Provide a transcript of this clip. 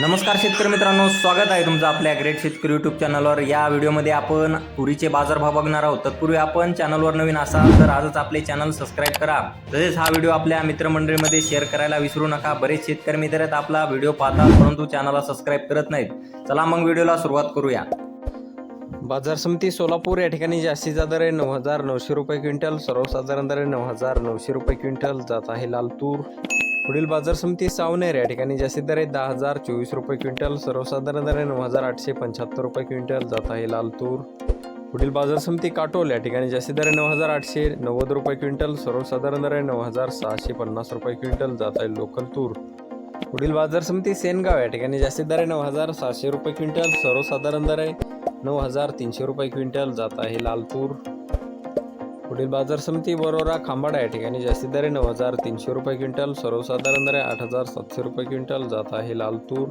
नमस्कार शेतकरी मित्रांनो स्वागत आहे तुमचं आपल्या ग्रेट शेतकरी यूट्यूब चॅनलवर या व्हिडिओमध्ये आपण तुरीचे बाजारभाव बघणार आहोत. तत्पूर्वी आपण चॅनलवर नवीन असाल तर आजच आपले चॅनल सबस्क्राईब करा. तसेच हा व्हिडिओ आपल्या मित्रमंडळीमध्ये शेअर करायला विसरू नका. बरेच शेतकरी मित्र आहेत आपला व्हिडिओ पाहतात परंतु चॅनलला सबस्क्राईब करत नाहीत. चला मग व्हिडिओला सुरुवात करूया. बाजार समिती सोलापूर या ठिकाणी जास्तीचा दर आहे नऊ हजार नऊशे रुपये क्विंटल सर्वसाधारण दर आहे नऊ हजार नऊशे रुपये क्विंटल. जात आहे लाल तूर. पुढील बाजार समिती सावनेर या ठिकाणी जास्तीत दर आहे दहा हजार चोवीस रुपये क्विंटल सर्वसाधारण दर आहे नऊ हजार आठशे पंच्याहत्तर रुपये क्विंटल जात आहे लाल तूर. पुढील बाजार समिती काटोल या ठिकाणी जास्तीत दर आहे नऊ हजार आठशे नव्वद रुपये क्विंटल सर्वसाधारण दर आहे नऊ हजार सहाशे पन्नास रुपये क्विंटल जात आहे लोकल तूर. पुढील बाजार समिती सेनगाव या ठिकाणी जास्तीत दर आहे नऊ हजार सहाशे रुपये क्विंटल सर्वसाधारण दर आहे नऊ हजार तीनशे रुपये क्विंटल जात आहे लाल तूर. पुढील बाजार समिती बरोरा खांबाडा या ठिकाणी जास्तीत दरे नऊ हजार तीनशे रुपये क्विंटल सर्वसाधारण दरे आठ हजार सातशे रुपये क्विंटल जात आहे लाल तूर.